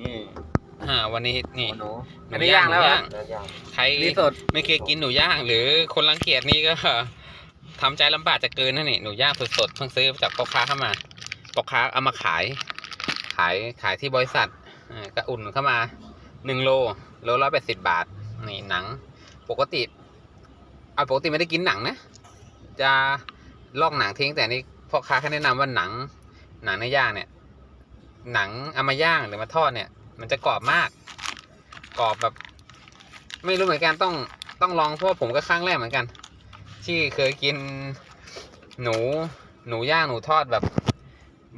นี่อ่าวันนี้นี่หนูหนูย่างแล้วเหรอเนื้อย่างใครนี่สดไม่เคยกินหนูย่าง หรือคนรังเกียจนี่ก็ทำใจลำบากจะเกินนะนี่หนูย่างสดๆเพิ่งซื้อจากพ่อค้าเข้ามาพ่อค้าเอามาขาย ขายขายที่บริษัทอ่าก็อุ่นเข้ามาหนึ่งโลโลร้อยแปดสิบบาทนี่หนัง ปกติเอาปกติไม่ได้กินหนังนะ จะลอกหนังทิ้งแต่นี่พ่อค้าเขาแนะนำว่าหนัง หนังในย่างเนี่ย หนังเอามาย่างหรือมาทอดเนี่ย มันจะกรอบมาก กรอบแบบ ไม่รู้เหมือนกันต้องต้องลองเพราะผมก็ครั้งแรกเหมือนกัน ที่เคยกินหนูหนูย่างหนูทอดแบบ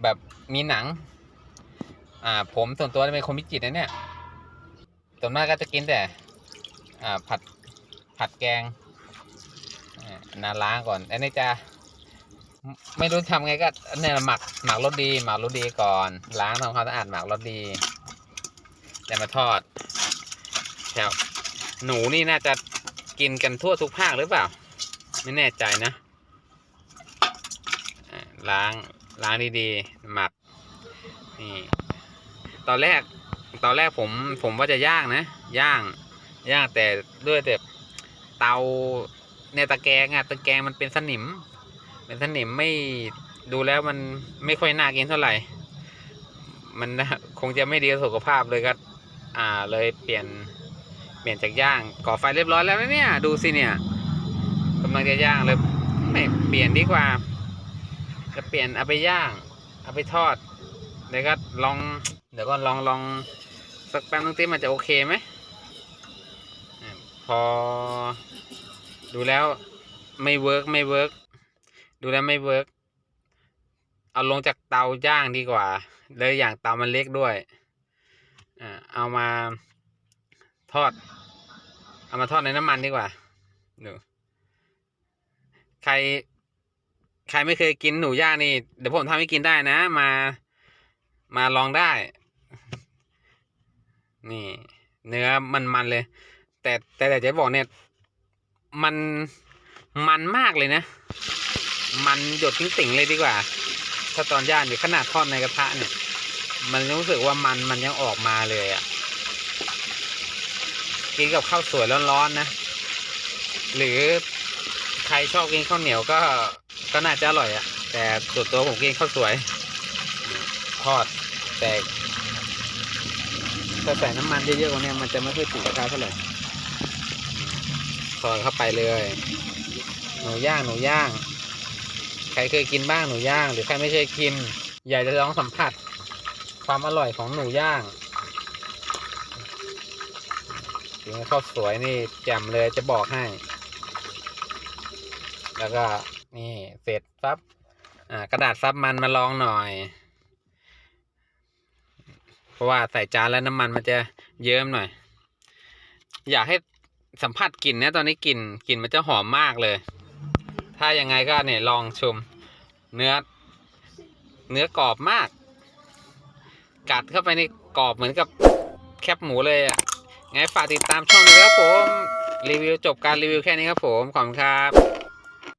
แบบมีหนัง อ่า ผมส่วนตัวเป็นคนพิจิตรนะเนี่ยส่วนมากก็จะกินแต่ อ่าผัดผัดแกงอ่านาล้างก่อนอันนี้จะ ไม่รู้ทำไงก็เนี่ยหมักหมักรสดี หมักรสดีก่อน ล้างทำความสะอาดหมักรสดีแล้วมาทอดแถวหนูนี่น่าจะกินกันทั่วทุกภาคหรือเปล่า ไม่แน่ใจนะล้างล้างดีๆหมักนี่ตอนแรกตอนแรกผมผมว่าจะย่างนะย่างย่างแต่ด้วยแต่เตาเนี่ยตะแกรงอะตะแกรงมันเป็นสนิม เป็นสนิมไม่ดูแล้วมันไม่ค่อยน่ากินเท่าไหร่ มันคงจะไม่ดีต่อสุขภาพเลยก็ อ่าเลยเปลี่ยนเปลี่ยนจากย่างก่อไฟเรียบร้อยแล้วนะเนี่ย ดูสิเนี่ยกำลังจะย่างเลยไม่เปลี่ยนดีกว่า จะเปลี่ยนเอาไปย่าง เอาไปทอดเดี๋ยวก็ลอง เดี๋ยวก็ลองลองสักแป๊บนึงที่มันจะโอเคไหมพอดูแล้วไม่เวิร์กไม่เวิร์ก ดูแล้วไม่เวิร์กเอาลงจากเตาย่างดีกว่า เลยอย่างเตามันเล็กด้วยอ่าเอามาทอด เอามาทอดในน้ำมันดีกว่าดูใคร ใครไม่เคยกินหนูย่างนี่ เดี๋ยวผมทำให้กินได้นะ มา มาลองได้ นี่ เนื้อมันมันเลย แต่แต่แต่จะบอกเนี่ย มันมันมากเลยนะ มันหยดติ่งเลยดีกว่า ถ้าตอนย่างเนี่ยขนาดทอดในกระทะเนี่ย มันรู้สึกว่ามันมันยังออกมาเลยอะ่ะ กินกับข้าวสวยร้อนๆนะ หรือใครชอบกินข้าวเหนียวก็ก็น่าจะอร่อยอะ่ะ แต่ส่วนตัวผมกินข้าวสวยทอดแต่ถ้าใส่น้ำมันเยอะๆกว่านี้มันจะไม่ค่อยติดกระทะเท่าไหร่ทอดเข้าไปเลย หนูย่างหนูย่าง รเคยกินบ้างหนูย่าง หรือใครไม่เคยกิน อยากจะลองสัมผัสความอร่อยของหนูย่างกินกับข้าวสวยนี่แจ่มเลยจะบอกให้ แล้วก็นี่เสร็จซับกระดาษซับมันมาลองหน่อย เพราะว่าใส่จานแล้วน้ำมันมันจะเยิ้มหน่อย อยากให้สัมผัสกลิ่นนะตอนนี้กลิ่นกลิ่นมันจะหอมมากเลย ถ้ายังไงก็เนี่ยลองชมเนื้อ เนื้อกรอบมาก กัดเข้าไปในกรอบเหมือนกับแคบหมูเลยอะไงฝากติดตามช่องด้วยครับผม รีวิวจบการรีวิวแค่นี้ครับผม ขอบคุณครับ